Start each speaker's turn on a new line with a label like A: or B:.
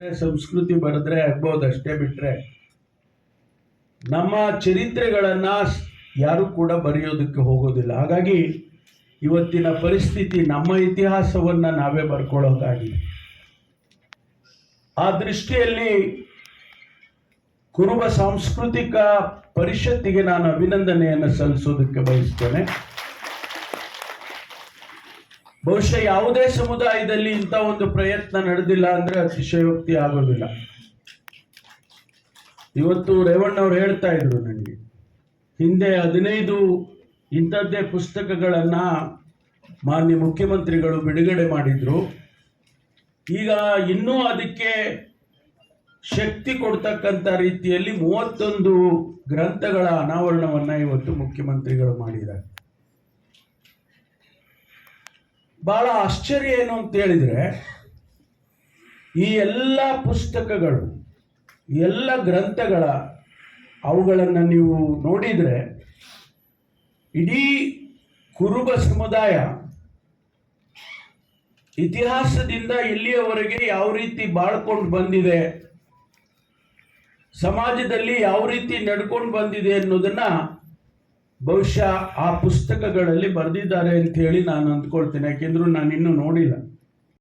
A: ಸಂಸ್ಕೃತಿ ಬರೆದ್ರೆ ಆಗ್ಬೋದು ಅಷ್ಟೇ ಬಿಟ್ರೆ. ನಮ್ಮ ಚರಿತ್ರೆಗಳನ್ನ ಯಾರು ಕೂಡ ಬರೆಯೋದಕ್ಕೆ ಹೋಗೋದಿಲ್ಲ. ಹಾಗಾಗಿ ಇವತ್ತಿನ ಪರಿಸ್ಥಿತಿ ನಮ್ಮ ಇತಿಹಾಸವನ್ನ ನಾವೇ ಬರ್ಕೊಳ್ಳೋದಾಗಿದೆ ಆ ದೃಷ್ಟಿಯಲ್ಲಿ ಕುರುಬ ಸಾಂಸ್ಕೃತಿಕ ಪರಿಷತ್ತಿಗೆ ನಾನು ಅಭಿನಂದನೆಯನ್ನು ಸಲ್ಲಿಸೋದಕ್ಕೆ ಬಯಸ್ತೇನೆ. ಬಹುಶಃ ಯಾವುದೇ ಸಮುದಾಯದಲ್ಲಿ ಇಂಥ ಒಂದು ಪ್ರಯತ್ನ ನಡೆದಿಲ್ಲ ಅಂದ್ರೆ ಅತಿಶಯೋಕ್ತಿ ಆಗೋದಿಲ್ಲ. ಇವತ್ತು ರೇವಣ್ಣ ಅವರು ಹೇಳ್ತಾ ಇದ್ರು ನನಗೆ, ಹಿಂದೆ ಹದಿನೈದು ಇಂಥದ್ದೇ ಪುಸ್ತಕಗಳನ್ನ ಮಾನ್ಯ ಮುಖ್ಯಮಂತ್ರಿಗಳು ಬಿಡುಗಡೆ ಮಾಡಿದ್ರು. ಈಗ ಇನ್ನೂ ಅದಕ್ಕೆ ಶಕ್ತಿ ಕೊಡ್ತಕ್ಕಂಥ ರೀತಿಯಲ್ಲಿ ಮೂವತ್ತೊಂದು ಗ್ರಂಥಗಳ ಅನಾವರಣವನ್ನ ಇವತ್ತು ಮುಖ್ಯಮಂತ್ರಿಗಳು ಮಾಡಿದ್ದಾರೆ. ಬಹಳ ಆಶ್ಚರ್ಯ ಏನು ಅಂತ ಹೇಳಿದ್ರೆ, ಈ ಎಲ್ಲ ಪುಸ್ತಕಗಳು ಎಲ್ಲ ಗ್ರಂಥಗಳ ಅವುಗಳನ್ನು ನೀವು ನೋಡಿದರೆ, ಇಡೀ ಕುರುಬ ಸಮುದಾಯ ಇತಿಹಾಸದಿಂದ ಇಲ್ಲಿಯವರೆಗೆ ಯಾವ ರೀತಿ ಬಾಳ್ಕೊಂಡು ಬಂದಿದೆ, ಸಮಾಜದಲ್ಲಿ ಯಾವ ರೀತಿ ನಡ್ಕೊಂಡು ಬಂದಿದೆ ಅನ್ನೋದನ್ನ ಬಹುಶಃ ಆ ಪುಸ್ತಕಗಳಲ್ಲಿ ಬರೆದಿದ್ದಾರೆ ಅಂತ ಹೇಳಿ ನಾನು ಅಂದ್ಕೊಳ್ತೇನೆ ಯಾಕೆಂದ್ರೂ ನಾನು ಇನ್ನೂ ನೋಡಿಲ್ಲ.